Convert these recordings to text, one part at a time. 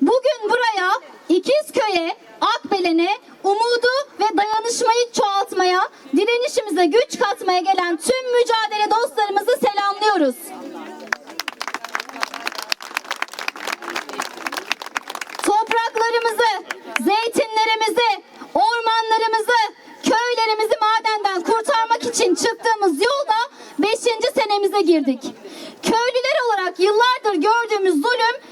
Bugün buraya İkizköy'e, Akbelen'e umudu ve dayanışmayı çoğaltmaya, direnişimize güç katmaya gelen tüm mücadele dostlarımızı selamlıyoruz. Topraklarımızı, zeytinlerimizi, ormanlarımızı, köylerimizi madenden kurtarmak için çıktığımız yolda 5. senemize girdik. Köylüler olarak yıllardır gördüğümüz zulüm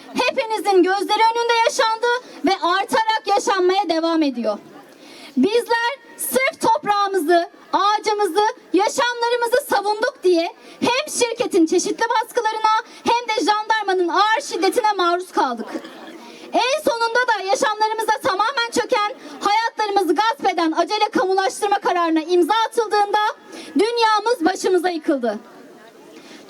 hepinizin gözleri önünde yaşandı ve artarak yaşanmaya devam ediyor. Bizler sırf toprağımızı, ağacımızı, yaşamlarımızı savunduk diye hem şirketin çeşitli baskılarına hem de jandarmanın ağır şiddetine maruz kaldık. En sonunda da yaşamlarımıza tamamen çöken, hayatlarımızı gasp eden acele kamulaştırma kararına imza atıldığında dünyamız başımıza yıkıldı.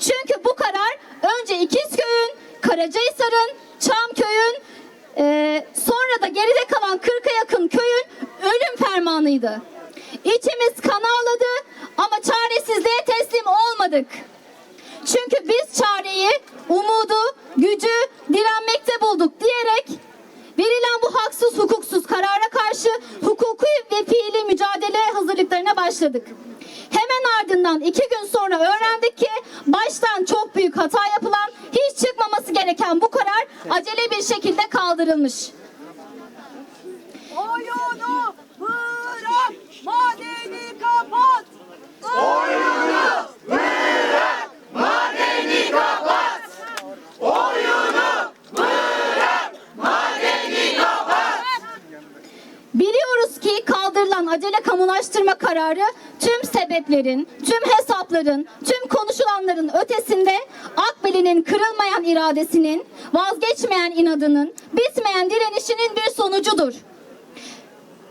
Çünkü bu karar önce İkizköy'ün, Karacahisar'ın, Çamköy'ün, eee, sonra da geride kalan 40'a yakın köyün ölüm fermanıydı. İçimiz kan ağladı ama çaresizliğe teslim olmadık. Çünkü biz çareyi, umudu, gücü direnmekte bulduk diyerek verilen bu haksız hukuksuz karara karşı hukuki ve fiili mücadele hazırlıklarına başladık. Hemen ardından iki gün sonra öğrendik ki baştan çok büyük hata yapılan, hiç çıkmaması gereken bu acele bir şekilde kaldırılmış. Kamulaştırma kararı tüm sebeplerin, tüm hesapların, tüm konuşulanların ötesinde Akbeli'nin kırılmayan iradesinin, vazgeçmeyen inadının, bitmeyen direnişinin bir sonucudur.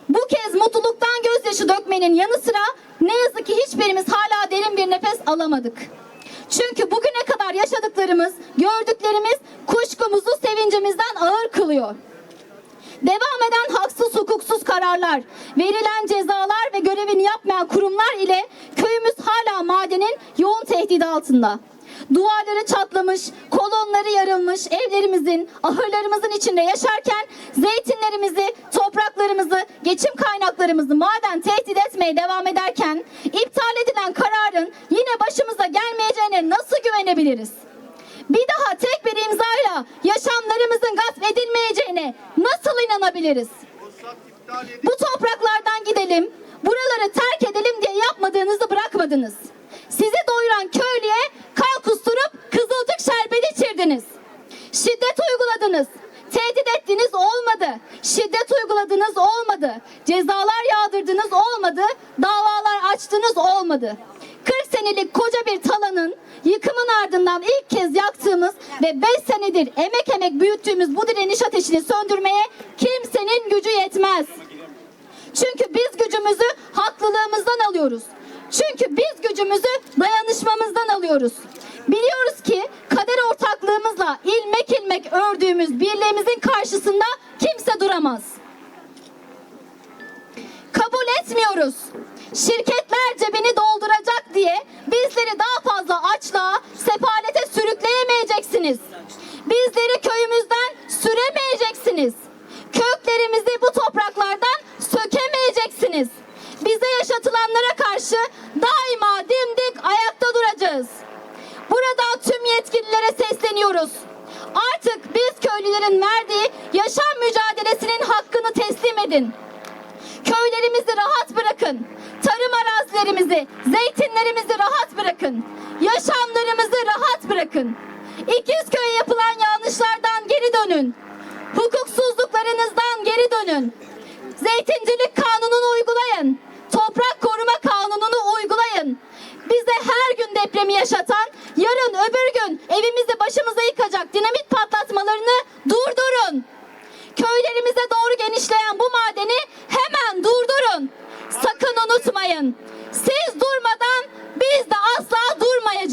Bu kez mutluluktan gözyaşı dökmenin yanı sıra ne yazık ki hiçbirimiz hala derin bir nefes alamadık. Çünkü bugüne kadar yaşadıklarımız, gördüklerimiz kuşkumuzu sevincimizden ağır kılıyor. Devam eden haksız hukuksuz kararlar, verilen cezalar ve görevini yapmayan kurumlar ile köyümüz hala madenin yoğun tehdidi altında. Duvarları çatlamış, kolonları yarılmış evlerimizin, ahırlarımızın içinde yaşarken zeytinlerimizi, topraklarımızı, geçim kaynaklarımızı maden tehdit etmeye devam ederken iptal edilen kararın yine başımıza gelmeyeceğine nasıl güvenebiliriz? Bir daha tek bir imzayla yaşamlarımızın gasp edilmeyeceğine nasıl inanabiliriz? Bu topraklardan gidelim, buraları terk edelim diye yapmadığınızı bırakmadınız. Sizi doyuran köylüye kan kusturup kızılcık şerbeti içirdiniz. Şiddet uyguladınız. Tehdit ettiniz olmadı. Şiddet uyguladınız olmadı. Cezalar yağdırdınız olmadı. Davalar açtınız olmadı. 40 senelik koca bir talanın yıkımın ardından ilk kez yaktığımız ve 5 senedir emek emek büyüttüğümüz bu direniş ateşini söndürmeye kimsenin gücü yetmez. Çünkü biz gücümüzü haklılığımızdan alıyoruz. Çünkü biz gücümüzü dayanışmamızdan alıyoruz. Biliyoruz ki kader ortaklığımızla ilmek ilmek ördüğümüz birliğimizin karşısında kimse duramaz. Kabul etmiyoruz. Şirketler cebini dolduracak diye bizleri daha fazla açlığa, sefalete sürükleyemeyeceksiniz. Bizleri köyümüzden süremeyeceksiniz. Köklerimizi bu topraklardan sökemeyeceksiniz. Bize yaşatılanlara karşı daima dimdik ayakta duracağız. Buradan tüm yetkililere sesleniyoruz. Artık biz köylülerin verdiği yaşam mücadelesinin hakkını teslim edin. Köylerimizi rahat bırakın. Arazilerimizi, zeytinlerimizi rahat bırakın. Yaşamlarımızı rahat bırakın. İkizköy'e yapılan yanlışlardan geri dönün. Hukuksuzluklarınızdan geri dönün. Zeytincilik kanununu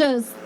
losers.